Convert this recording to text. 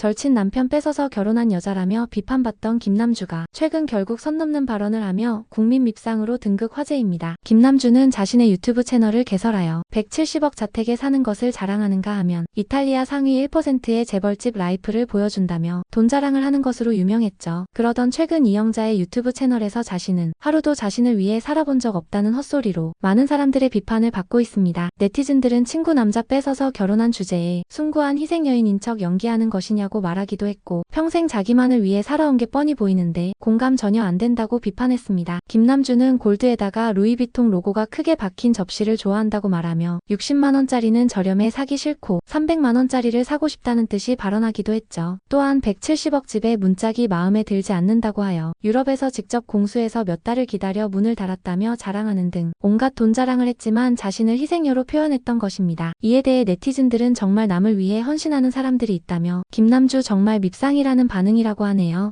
절친 남편 뺏어서 결혼한 여자라며 비판받던 김남주가 최근 결국 선 넘는 발언을 하며 국민 밉상으로 등극 화제입니다. 김남주는 자신의 유튜브 채널을 개설하여 170억 자택에 사는 것을 자랑하는가 하면 이탈리아 상위 1%의 재벌집 라이프를 보여준다며 돈 자랑을 하는 것으로 유명했죠. 그러던 최근 이영자의 유튜브 채널에서 자신은 하루도 자신을 위해 살아본 적 없다는 헛소리로 많은 사람들의 비판을 받고 있습니다. 네티즌들은 친구 남자 뺏어서 결혼한 주제에 숭고한 희생여인인 척 연기하는 것이냐고 말하기도 했고 평생 자기만을 위해 살아온 게 뻔히 보이는데 공감 전혀 안 된다고 비판했습니다. 김남주는 골드에다가 루이비통 로고가 크게 박힌 접시를 좋아한다고 말하며 60만원짜리는 저렴해 사기 싫고 300만원짜리를 사고 싶다는 뜻이 발언하기도 했죠. 또한 170억 집에 문짝이 마음에 들지 않는다고 하여 유럽에서 직접 공수해서 몇 달을 기다려 문을 달았다며 자랑하는 등 온갖 돈 자랑을 했지만 자신을 희생녀로 표현했던 것입니다. 이에 대해 네티즌들은 정말 남을 위해 헌신하는 사람들이 있다며 김남주 정말 밉상이라는 반응이라고 하네요.